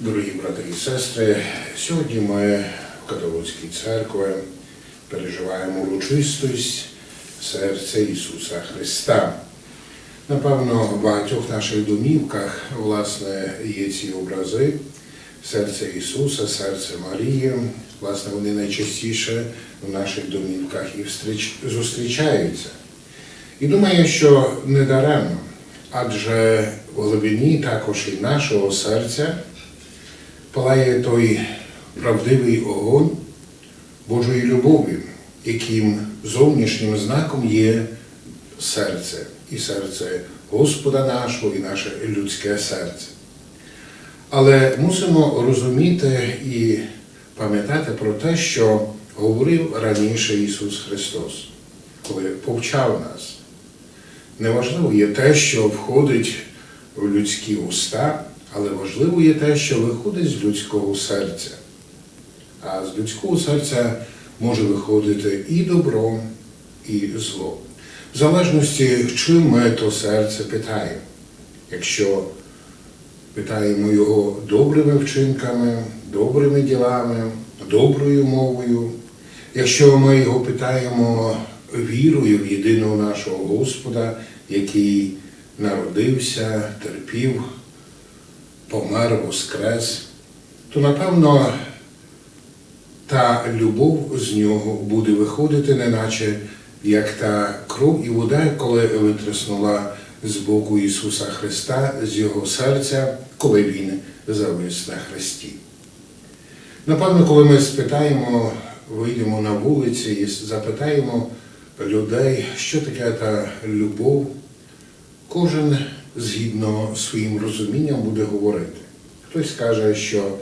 Дорогі брати і сестри, сьогодні ми в католицькій церкві переживаємо урочистость серця Ісуса Христа. Напевно, в багатьох наших домівках, власне, є ці образи серця Ісуса, серця Марії. Власне, вони найчастіше в наших домівках і зустрічаються. І думаю, що не даремно, адже в глибині також і нашого серця палає той правдивий огонь Божої любові, яким зовнішнім знаком є серце, і серце Господа нашого, і наше людське серце. Але мусимо розуміти і пам'ятати про те, що говорив раніше Ісус Христос, коли повчав нас. Неважливо є те, що входить в людські уста, але важливо є те, що виходить з людського серця. А з людського серця може виходити і добро, і зло. В залежності, чим ми то серце питаємо. Якщо питаємо його добрими вчинками, добрими ділами, доброю мовою, якщо ми його питаємо вірою в єдиного нашого Господа, який народився, терпів, помер, воскрес, то напевно та любов з нього буде виходити, неначе як та кров і вода, коли витріснула з боку Ісуса Христа, з Його серця, коли Він завис на хресті. Напевно, коли ми спитаємо, вийдемо на вулиці і запитаємо людей, що таке та любов, кожен згідно своїм розумінням буде говорити. Хтось каже, що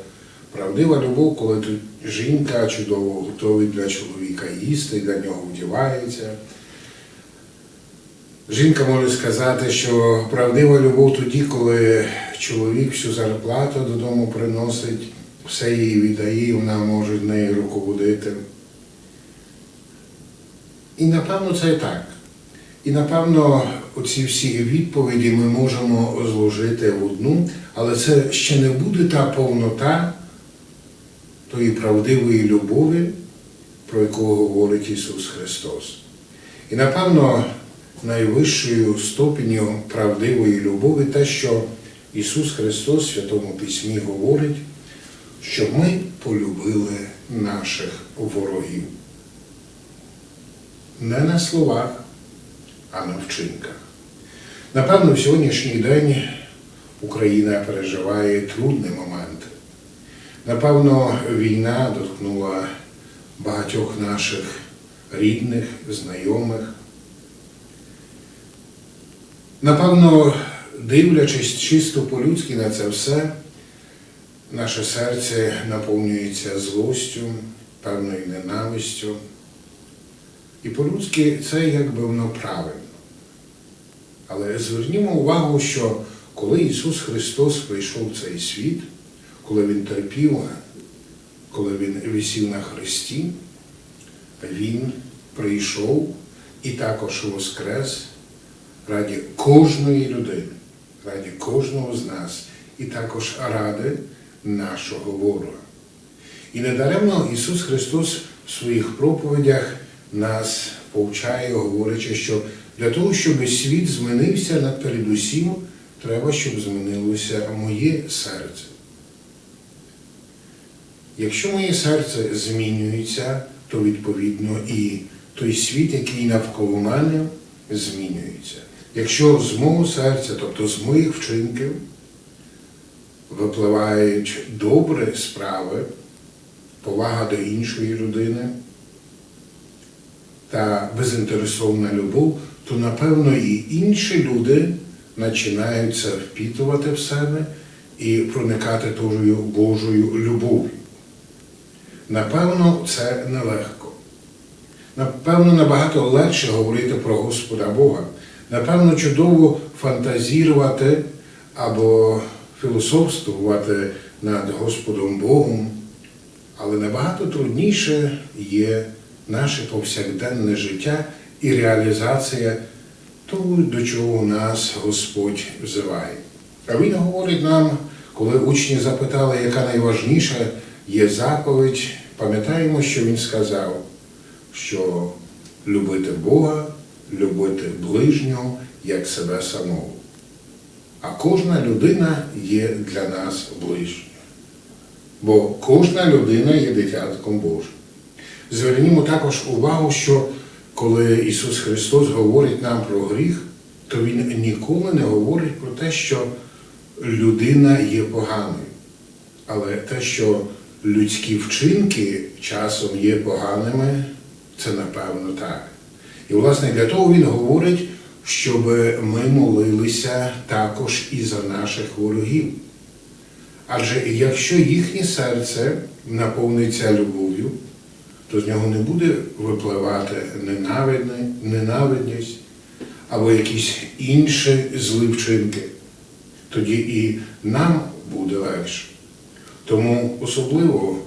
правдива любов, коли жінка чудово готовить для чоловіка їсти, для нього вдівається. Жінка може сказати, що правдива любов тоді, коли чоловік всю зарплату додому приносить, все їй віддає, і вона може нею руководити. І напевно це так. І напевно оці всі відповіді ми можемо зложити в одну, але це ще не буде та повнота тої правдивої любові, про яку говорить Ісус Христос. І напевно найвищою ступеню правдивої любові те, що Ісус Христос в Святому Письмі говорить, що ми полюбили наших ворогів. Не на словах, а на вчинках. Напевно, в сьогоднішній день Україна переживає трудні моменти. Напевно, війна доткнула багатьох наших рідних, знайомих. Напевно, дивлячись чисто по-людськи на це все, наше серце наповнюється злостю, певною ненавистю. І по-людськи це якби воно правильно. Але звернімо увагу, що коли Ісус Христос прийшов в цей світ, коли Він терпів, коли Він висів на хресті, Він прийшов і також воскрес раді кожної людини, раді кожного з нас, і також ради нашого ворога. І недаремно Ісус Христос в своїх проповідях нас повчає, говорячи, що для того, щоб світ змінився над передусім, треба, щоб змінилося моє серце. Якщо моє серце змінюється, то відповідно і той світ, який навколо мене, змінюється. Якщо з мого серця, тобто з моїх вчинків, випливають добрі справи, повага до іншої людини та безінтересовна любов, то напевно і інші люди починають це впітувати в себе і проникати тою Божою любов'ю. Напевно, це нелегко. Напевно, набагато легше говорити про Господа Бога. Напевно, чудово фантазірувати або філософствувати над Господом Богом, але набагато трудніше є наше повсякденне життя і реалізація того, до чого нас Господь взиває. А Він говорить нам, Коли учні запитали, яка найважніша є заповідь, пам'ятаємо, що він сказав, що любити Бога, любити ближнього як себе самого. А кожна людина є для нас ближньою. Бо кожна людина є дитятком Божим. Звернімо також увагу, що коли Ісус Христос говорить нам про гріх, то Він ніколи не говорить про те, що людина є поганою. Але те, що людські вчинки часом є поганими, це напевно так. І, власне, для того він говорить, щоб ми молилися також і за наших ворогів. Адже якщо їхнє серце наповниться любов'ю, то з нього не буде випливати ненавидність або якісь інші злі вчинки. Тоді і нам буде легше. Тому особливо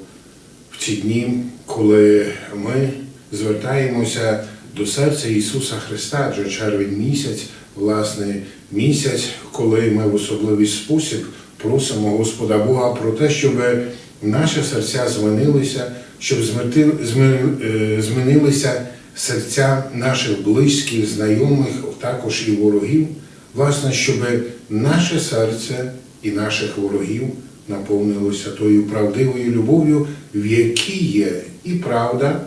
в ці дні, коли ми звертаємося до серця Ісуса Христа, адже червень місяць, власне, місяць, коли ми в особливий спосіб просимо Господа Бога про те, щоб наші серця змінилися, щоб е, змінилися серця наших близьких, знайомих, також і ворогів, власне, щоб наше серце і наших ворогів наповнилося тою правдивою любов'ю, в якій є і правда,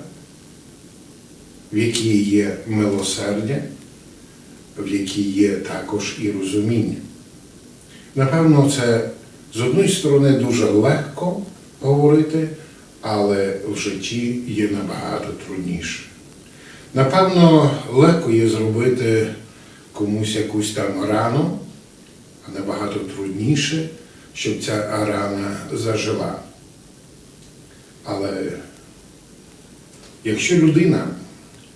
в якій є милосердя, в якій є також і розуміння. Напевно, це з одної сторони дуже легко говорити, але в житті є набагато трудніше. Напевно, легко є зробити комусь якусь там рану, а набагато трудніше, щоб ця рана зажила. Але якщо людина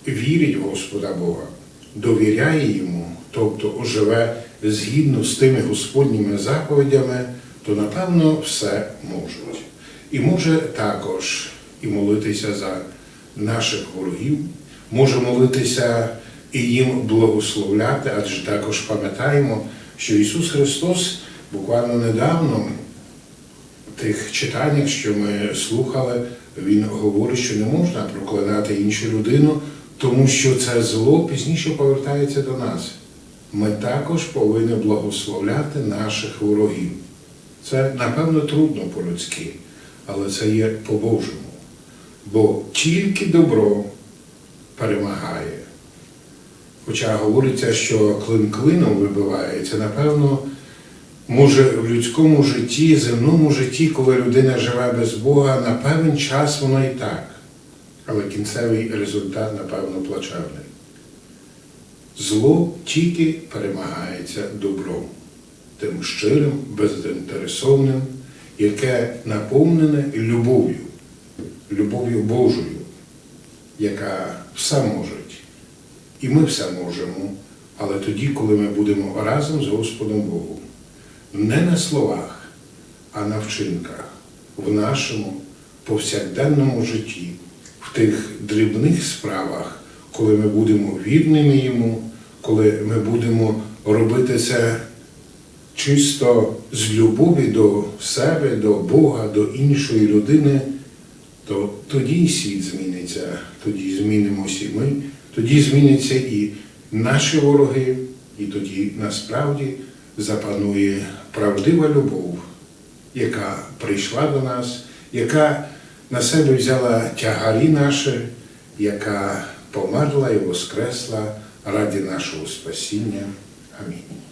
вірить в Господа Бога, довіряє йому, тобто живе згідно з тими Господніми заповідями, то напевно все можуть. І може також і молитися за наших ворогів, може молитися і їм благословляти, адже також пам'ятаємо, що Ісус Христос буквально недавно в тих читаннях, що ми слухали, Він говорить, що не можна проклинати іншу людину, тому що це зло пізніше повертається до нас. Ми також повинні благословляти наших ворогів. Це, напевно, трудно по-людськи, але це є по-божому. Бо тільки добро перемагає. Хоча говориться, що клин клином вибивається, напевно, може в людському житті, земному житті, коли людина живе без Бога, на певний час воно і так. Але кінцевий результат, напевно, плачевний. Зло тільки перемагається добром, тим щирим, беззаінтересованим, яке наповнене любов'ю, любов'ю Божою, яка все може. І ми все можемо, але тоді, коли ми будемо разом з Господом Богом, не на словах, а на вчинках, в нашому повсякденному житті, в тих дрібних справах, коли ми будемо вірними Йому, коли ми будемо робити це чисто з любові до себе, до Бога, до іншої людини, то тоді світ зміниться, тоді змінимося і ми, тоді зміняться і наші вороги, і тоді насправді запанує правдива любов, яка прийшла до нас, яка на себе взяла тягарі наші, яка померла і воскресла раді нашого спасіння. Амінь.